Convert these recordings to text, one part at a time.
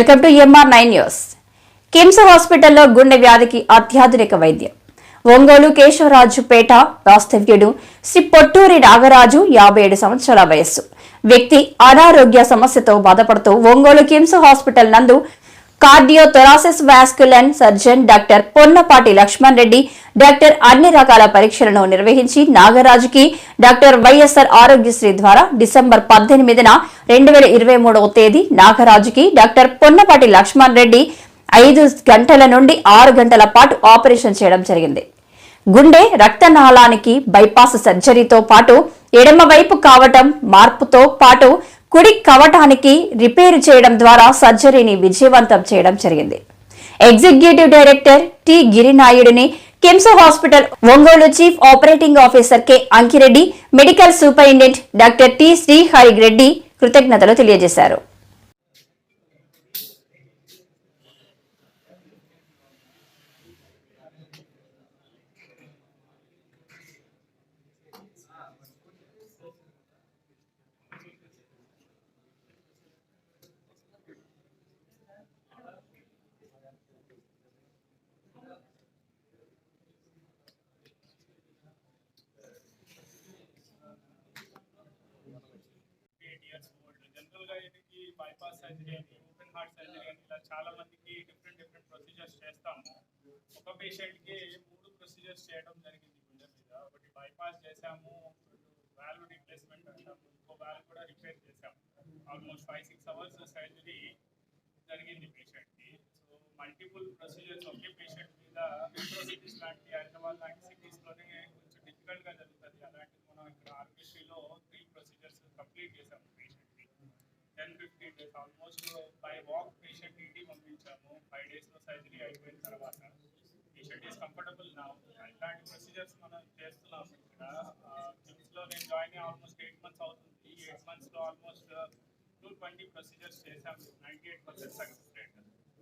Welcome to M R nine news. KIMS హాస్పిటల్లో గుండె వ్యాధికి అత్యాధునిక వైద్యం. ఒంగోలు కేశవరాజుపేట వాస్తవ్యుడు శ్రీ పొట్టూరి నాగరాజు యాభై ఏడు సంవత్సరాల వయస్సు. వ్యక్తి అనారోగ్య సమస్యతో బాధపడుతూ ఒంగోలు కిమ్స్ హాస్పిటల్ నందు cardio vascular surgeon doctor Ponnapati Lakshman Reddy doctor అన్ని రకాల పరీక్షలను నిర్వహించి నాగరాజుకి డాక్టర్ వైఎస్ఆర్ ఆరోగ్యశ్రీ ద్వారా డిసెంబర్ పద్దెనిమిదిన రెండు వేల ఇరవై మూడవ తేదీ నాగరాజుకి డాక్టర్ పొన్నపాటి లక్ష్మణ్ రెడ్డి ఐదు గంటల నుండి ఆరు గంటల పాటు ఆపరేషన్ చేయడం జరిగింది. గుండె రక్తనాళానికి బైపాస్ సర్జరీతో పాటు ఎడమ వైపు కావటం మార్పుతో పాటు కుడి కవటానికి రిపేరు చేయడం ద్వారా సర్జరీని విజయవంతం చేయడం జరిగింది. Executive director T గిరినాయుడిని KIMS hospital Ongole chief operating officer K Ankireddy medical superintendent doctor T Srihari Reddy కృతజ్ఞతలు తెలియజేశారు ఎయిట్ ఇయర్స్ ఓల్డ్ జనరల్గా వీటికి బైపాస్ సర్జరీ అని ఓపెన్ హార్ట్ సర్జరీ అని ఇలా చాలా మందికి డిఫరెంట్ డిఫరెంట్ ప్రొసీజర్స్ చేస్తాము. ఒక పేషెంట్కి మూడు ప్రొసీజర్స్ చేయడం జరిగింది గుండె మీద. ఒకటి బైపాస్ చేసాము వాల్వ్ రీప్లేస్మెంట్ అంటాము ఇంకో వాల్వ్ కూడా రిపేర్ చేసాము almost five six hours surgery జరిగింది పేషెంట్కి సో మల్టిపుల్ ప్రొసీజర్స్ ఒకే పేషెంట్ మీద మెట్రో సిటీస్ లాంటి హైదరాబాద్ లాంటి సిటీస్లోనే కొంచెం డిఫికల్ట్గా జరుగుతుంది అలాంటిది మనం ఇక్కడ ఆర్కెస్ట్రీలో త్రీ ప్రొసీజర్స్ కంప్లీట్ చేసాము పేషెంట్కి ten fifteen days almost by walk patient ఇంటికి పంపించాము ఫైవ్ డేస్లో సర్జరీ అయిపోయిన తర్వాత పేషెంట్ ఈస్ కంఫర్టబుల్ నా ఇలాంటి ప్రొసీజర్స్ మనం చేస్తున్నాము ఇక్కడ జిమ్స్లో నేను జాయిన్ అయ్యి ఆల్మోస్ట్ ఎయిట్ మంత్స్ అవుతుంది ఎయిట్ మంత్స్లో ఆల్మోస్ట్ టూ ట్వంటీ ప్రొసీజర్స్ చేశాము ninety eight percent success rate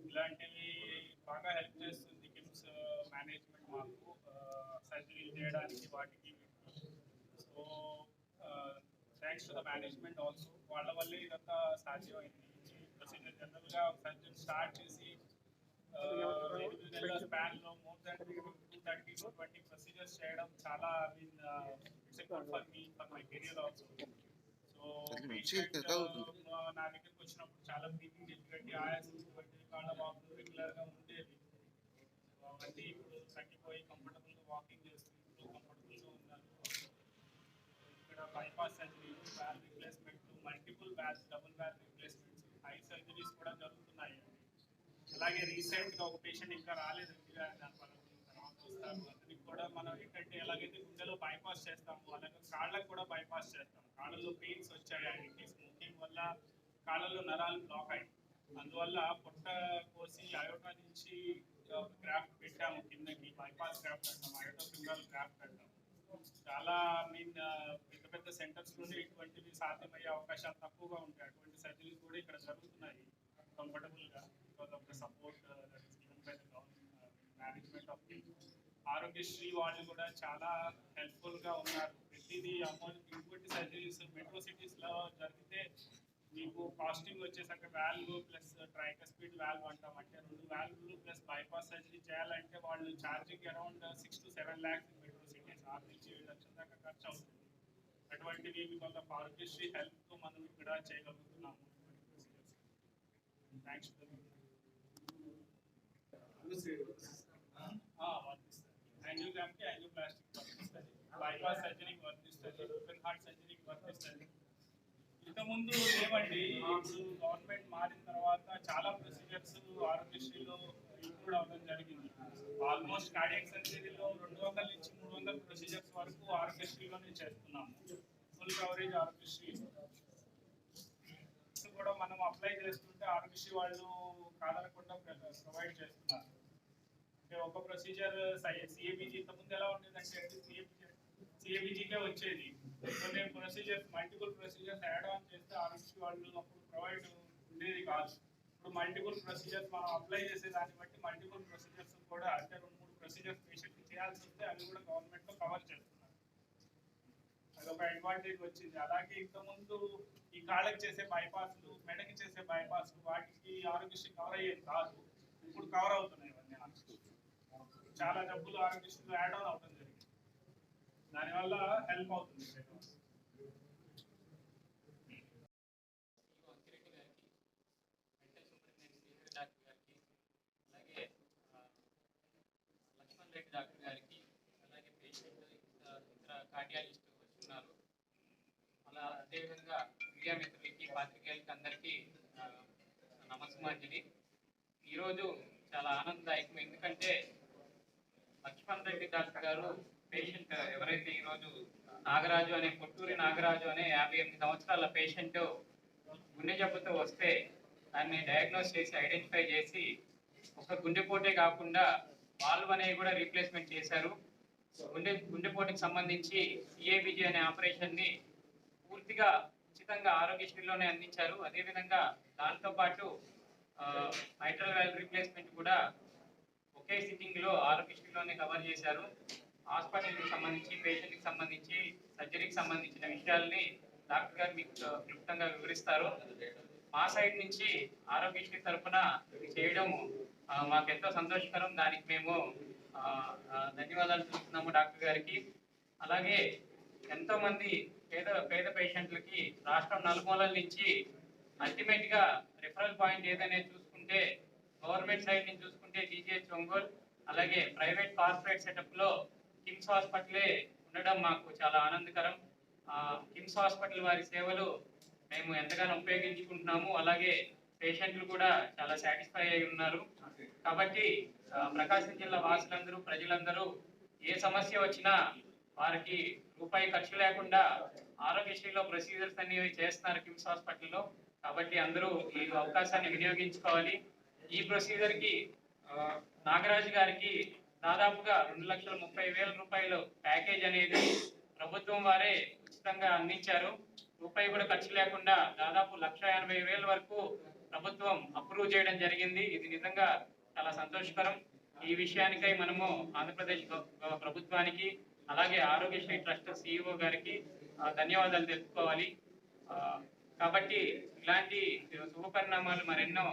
ఇలాంటివి బాగా హెల్ప్ చేస్తుంది కిమ్స్ మేనేజ్మెంట్ మాకు సర్జరీ చేయడానికి వాటికి. So thanks to the management also వాళ్ళ వల్లే ఇదంతా సాధ్యమైంది. ప్రొసీజర్ జనరల్గా సర్జన్ స్టార్ట్ చేసి ట్వంటీ ప్రొసీజర్స్ చేయడం చాలా mean it's good for me for my career also so నా దగ్గరికి వచ్చినప్పుడు చాలా బ్రీతింగ్ డిఫికల్టీ ఆయాసం వంటి కాళ్ళ వాపులు రెగ్యులర్గా ఉండేవి సో అవన్నీ ఇప్పుడు తగ్గిపోయి కంఫర్టబుల్గా వాకింగ్ చేస్తూ కంఫర్టబుల్గా ఉన్నారు ఇక్కడ bypass surgery valve replacement multiple valves double valve replacements high surgeries కూడా జరుగుతున్నాయి అలాగే రీసెంట్గా ఒక పేషెంట్ ఇంకా రాలేదు దాని వల్ల తర్వాత అతనికి కూడా మనం ఏంటంటే ఎలాగైతే గుండెలో బైపాస్ చేస్తాము అలాగే కాళ్ళకు కూడా బైపాస్ చేస్తాం. కాళ్ళలో పెయిన్స్ వచ్చాయి ఆయనకి స్మోకింగ్ వల్ల కాళ్ళలో నరాలు బ్లాక్ అయ్యాయి. అందువల్ల పొట్ట కోసి అయోటా నుంచి క్రాఫ్ట్ పెట్టాము కిందకి బైపాస్ క్రాఫ్ట్ అంటాం అయోటో ఫింగర్ క్రాఫ్ట్ అంటాం. చాలా మీన్ పెద్ద పెద్ద సెంటర్స్ నుండి ఇటువంటివి సాధ్యమయ్యే అవకాశాలు తక్కువగా ఉంటాయి. అటువంటి సర్జరీలు కూడా ఇక్కడ జరుగుతున్నాయి కంఫర్టబుల్గా ఆరోగ్యశ్రీ వాళ్ళు కూడా చాలా హెల్ప్ఫుల్గా ఉన్నారు. ప్రతిదీ అమౌంట్ ఇంకోటి సర్జరీస్ మెట్రో సిటీస్లో జరిగితే మీకు కాస్టింగ్ వచ్చేసరికి వాల్వ్ ప్లస్ ట్రైకస్పీడ్ వాల్వ్ అంటాం. అంటే రెండు వాల్వ్లు ప్లస్ బైపాస్ సర్జరీ చేయాలంటే వాళ్ళు charging around six to seven lakhs metro cities ఆరు నుంచి ఏడు లక్షల దాకా ఖర్చు అవుతుంది. అటువంటివి ఆఫ్ ఆరోగ్యశ్రీ హెల్ప్ మనం ఇక్కడ చేయగలుగుతున్నాము. థ్యాంక్స్ యాంజియోగ్రామ్కి యాంజియోప్లాస్టిక్ వర్తిస్తుంది బైపాస్ సర్జరీకి వర్తిస్తుంది ఓపెన్ హార్ట్ సర్జరీకి వర్తిస్తుంది ఇంతకుముందు లేవండి ఇప్పుడు గవర్నమెంట్ మారిన తర్వాత చాలా ప్రొసీజర్స్ ఆరోగ్యశ్రీలో ఇంక్లూడ్ అవ్వడం జరిగింది. ఆల్మోస్ట్ కార్డియక్ సర్జరీలో రెండు వందల నుంచి మూడు వందల ప్రొసీజర్స్ వరకు ఆరోగ్యశ్రీలోనే చేస్తున్నాము. Full coverage Aarogyasri. కూడా మనం అప్లై చేస్తుంటే ఆరోగ్యశ్రీ వాళ్ళు కాదనకుండా ప్రొవైడ్ చేస్తున్నారు. అంటే ఒక ప్రొసీజర్ సిఏబిజీ ఇంతకుముందు ఎలా ఉండేదంటే సిఏబిజీకే వచ్చేది. కొన్ని procedures multiple procedures add on చేస్తే ఆర్ఎస్సీ వాళ్ళు అప్పుడు ప్రొవైడ్ ఉండేది కాదు. ఇప్పుడు మల్టిపుల్ ప్రొసీజర్స్ మనం అప్లై చేసే దాన్ని బట్టి మల్టిపుల్ ప్రొసీజర్స్ కూడా అంటే రెండు మూడు ప్రొసీజర్స్ పేషెంట్ చేయాల్సి వస్తే అవి కూడా గవర్నమెంట్లో కవర్ చేస్తున్నారు. అదొక అడ్వాంటేజ్ వచ్చింది. అలాగే ఇంతకుముందు ఈ కాళ్ళకి చేసే బైపాస్లు మెడకి చేసే బైపాస్లు వాటికి ఆరోగ్యశ్రీ కవర్ అయ్యేది కాదు. ఇప్పుడు కవర్ అవుతున్నాయి. చాలా డబ్బులు ఆరోగ్యశ్రీలో యాడ్ ఆన్ అవడం జరిగింది. దానివల్ల హెల్ప్ అవుతుంది. గారికి మెంటల్ సూపరింటెండెంట్ డాక్టర్ గారికి అలాగే లక్ష్మణ్ రెడ్డి డాక్టర్ గారికి అలాగే పేషెంట్ ఇతర ఇతర కార్డియాలజిస్ట్ వచ్చున్నారు అలా అదేవిధంగా మీడియా మిత్రులకి పాత్రికేయులకి అందరికీ ఆ, ఈరోజు చాలా ఆనందదాయకం. ఎందుకంటే లక్ష్మణ్ రెడ్డి డాక్టర్ గారు పేషెంట్ ఎవరైతే ఈరోజు నాగరాజు అనే పుట్టూరి నాగరాజు అనే యాభై ఎనిమిది సంవత్సరాల పేషెంట్ గుండె జబ్బుతో వస్తే దాన్ని డయాగ్నోస్ చేసి ఐడెంటిఫై చేసి ఒక గుండెపోటే కాకుండా వాల్వ్ అనేవి కూడా రీప్లేస్మెంట్ చేశారు. గుండె గుండెపోటుకి సంబంధించి సిఏబిజి అనే ఆపరేషన్ని పూర్తిగా ఉచితంగా ఆరోగ్యశ్రీలోనే అందించారు. అదేవిధంగా దాంతో పాటు మైట్రల్ వాల్వ్ రీప్లేస్మెంట్ కూడా ఒకే సిట్టింగ్లో ఆరోగ్యశ్రీలోనే కవర్ చేశారు. హాస్పిటల్కి సంబంధించి పేషెంట్కి సంబంధించి సర్జరీకి సంబంధించిన విషయాల్ని డాక్టర్ గారు మీకు క్లుప్తంగా వివరిస్తారు. మా సైడ్ నుంచి ఆరోగ్యశ్రీ తరఫున ఇది చేయడం మాకెంతో మాకు ఎంతో సంతోషకరం. దానికి మేము ధన్యవాదాలు తెలుపుతున్నాము డాక్టర్ గారికి. అలాగే ఎంతో మంది పేద పేద పేషెంట్లకి రాష్ట్రం నలుమూలల నుంచి అల్టిమేట్గా రిఫరల్ పాయింట్ ఏదైనా చూసుకుంటే గవర్నమెంట్ సైడ్ నుంచి చూసుకుంటే డిజిహెచ్ ఒంగోలు అలాగే ప్రైవేట్ కార్పొరేట్ సెటప్లో కిమ్స్ హాస్పిటలే ఉండడం మాకు చాలా ఆనందకరం. కిమ్స్ హాస్పిటల్ వారి సేవలు మేము ఎంతగానో ఉపయోగించుకుంటున్నాము. అలాగే పేషెంట్లు కూడా చాలా సాటిస్ఫై అయి ఉన్నారు. కాబట్టి ప్రకాశం జిల్లా వాసులందరూ ప్రజలందరూ ఏ సమస్య వచ్చినా వారికి రూపాయి ఖర్చు లేకుండా ఆరోగ్యశ్రీలో ప్రొసీజర్స్ అనేవి చేస్తున్నారు కిమ్స్ హాస్పిటల్లో. కాబట్టి అందరూ ఈ అవకాశాన్ని వినియోగించుకోవాలి. ఈ ప్రొసీజర్కి నాగరాజు గారికి దాదాపుగా రెండు లక్షల ముప్పై వేల రూపాయలు ప్యాకేజ్ అనేది ప్రభుత్వం వారే ఉచితంగా అందించారు. రూపాయి కూడా ఖర్చు లేకుండా దాదాపు లక్ష ఎనభై వేల వరకు ప్రభుత్వం అప్రూవ్ చేయడం జరిగింది. ఇది నిజంగా చాలా సంతోషకరం. ఈ విషయానికై మనము ఆంధ్రప్రదేశ్ ప్రభుత్వానికి అలాగే ఆరోగ్యశ్రీ ట్రస్ట్ సిఇఓ గారికి ధన్యవాదాలు తెలుపుకోవాలి. కాబట్టి ఇలాంటి శుభపరిణామాలు మరెన్నో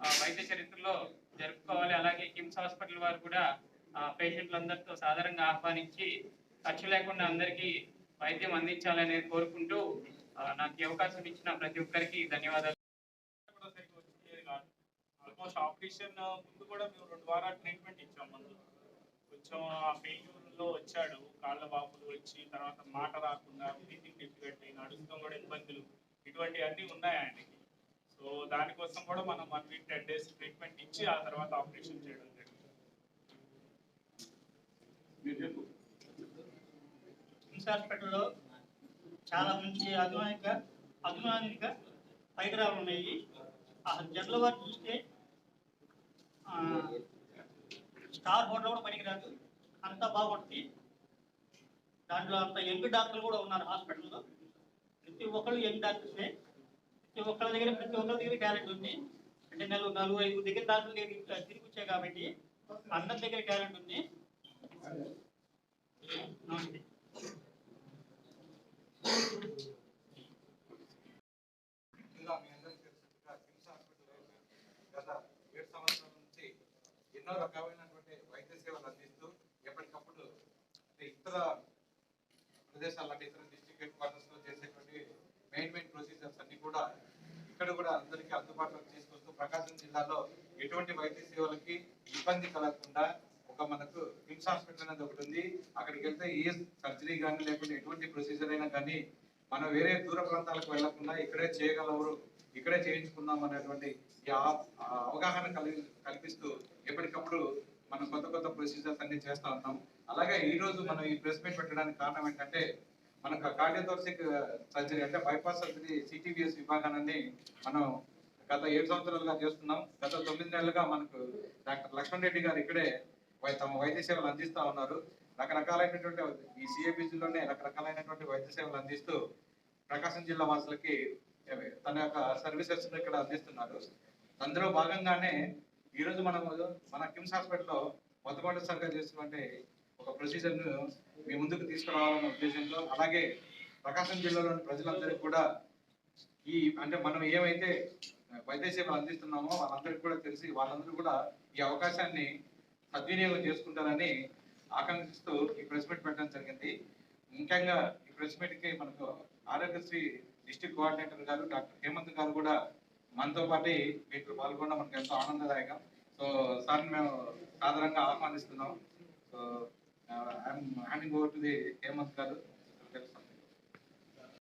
వైద్య చరిత్రలో జరుపుకోవాలి. అలాగే కిమ్స్ హాస్పిటల్ వారు కూడా ఆ, పేషెంట్లందరితో సాధారణంగా ఆహ్వానించి ఖర్చు లేకుండా అందరికీ వైద్యం అందించాలనేది కోరుకుంటూ నాకు అవకాశం ఇచ్చిన ప్రతి ఒక్కరికి ధన్యవాదాలు. వచ్చేది కాదు ఆల్మోస్ట్ ఆపరేషన్ ముందు కూడా మేము రెండు వారాలు ట్రీట్మెంట్ ఇచ్చాం ముందు. కొంచెం ఆ లో వచ్చాడు. కాళ్ళ వాపులు వచ్చి తర్వాత మాట రాకుండా బ్రీతింగ్ డిఫికల్టీ నడుస్తాం కూడా ఇబ్బందులు. ఇటువంటి అన్ని ఉన్నాయి ఆయనకి? సో దానికోసం కూడా మనం one week ten days treatment ఇచ్చి ఆ తర్వాత ఆపరేషన్ చేయడం జరుగుతుంది కిమ్స్ హాస్పిటల్లో చాలా మంచి అధునానిక అధునానిక పరికరాలు ఉన్నాయి. ఆ జనరల్ వారు చూస్తే స్టార్ హోటల్ కూడా పనికిరాదు. అంతా బాగుంటుంది దాంట్లో అంత యంగ్ డాక్టర్లు కూడా ఉన్నారు హాస్పిటల్లో. ప్రతి ఒక్కళ్ళు యంగ్ డాక్టర్సే. ఒక్కళ్ళ దగ్గర ప్రతి ఒక్కరి దగ్గర టాలెంట్ ఉంది. అంటే నలుగురు నలుగురు ఐదు దగ్గర డాక్టర్ల తిరిగి వచ్చాయి కాబట్టి అందరి దగ్గర టాలెంట్ ఉంది. నమస్తే. ముఖ్యంగా మీ హాస్పిటల్ గత ఏడు సంవత్సరాల నుంచి ఎన్నో రకాలైనటువంటి వైద్య సేవలు అందిస్తూ ఎప్పటికప్పుడు ఇతర ప్రదేశాల ఇతర డిస్ట్రిక్ట్ హెడ్ క్వార్టర్స్ చేసేటువంటి మెయిన్ మెయిన్ ప్రొసీజర్స్ అన్నీ కూడా ఇక్కడ కూడా అందరికీ అందుబాటులో తీసుకొస్తూ ప్రకాశం జిల్లాలో ఎటువంటి వైద్య సేవలకి ఇబ్బంది కలగకుండా ఒక మనకు కిమ్స్ హాస్పిటల్ అనేది ఒకటి ఉంది. అక్కడికి వెళ్తే ఏ సర్జరీ కానీ లేకుంటే ఎటువంటి ప్రొసీజర్ అయినా కానీ మనం వేరే దూర ప్రాంతాలకు వెళ్ళకుండా ఇక్కడే చేయగలవరు ఇక్కడే చేయించుకుందాం అనేటువంటి అవగాహన కలిగి కల్పిస్తూ ఎప్పటికప్పుడు మనం కొత్త కొత్త ప్రొసీజర్స్ అన్ని చేస్తూ ఉన్నాం. అలాగే ఈ రోజు మనం ఈ ప్రెస్ మీట్ పెట్టడానికి కారణం ఏంటంటే మనకు కార్డియోథోర్సిక్ సర్జరీ అంటే బైపాస్ సర్జరీ సిటీబిఎస్ విభాగాన్ని మనం గత ఏడు సంవత్సరాలుగా చేస్తున్నాం. గత తొమ్మిది నెలలుగా మనకు డాక్టర్ లక్ష్మణ్ రెడ్డి గారు ఇక్కడే వై- తమ వైద్య సేవలు అందిస్తా ఉన్నారు. రకరకాలైనటువంటి ఈ సిఏబిసిలోనే రకరకాలైనటువంటి వైద్య సేవలు అందిస్తూ ప్రకాశం జిల్లా వాసులకి తన యొక్క సర్వీసెస్ ఇక్కడ అందిస్తున్నారు. అందులో భాగంగానే ఈ రోజు మనము మన కిమ్స్ హాస్పిటల్లో మొట్టమొదటిసారిగా చేసినటువంటి ఒక ప్రొసీజర్ను మీ ముందుకు తీసుకురావాలన్న ఉద్దేశంతో అలాగే ప్రకాశం జిల్లాలోని ప్రజలందరికీ కూడా ఈ అంటే మనం ఏమైతే వైద్య సేవలు అందిస్తున్నామో వాళ్ళందరికీ కూడా తెలిసి వాళ్ళందరూ కూడా ఈ అవకాశాన్ని సద్వినియోగం చేసుకుంటారని ఆకాంక్షిస్తూ ఈ ప్రెస్ మీట్ పెట్టడం జరిగింది. ముఖ్యంగా ఈ ప్రెస్ మీట్కి మనకు ఆరోగ్యశ్రీ డిస్ట్రిక్ట్ కోఆర్డినేటర్ గారు డాక్టర్ హేమంత్ గారు కూడా మనతో పాటు మీకు పాల్గొనడం మనకు ఎంతో ఆనందదాయకం. సో సార్ మేము సాధారణంగా ఆహ్వానిస్తున్నాం. So handing over to the Hemanth గారు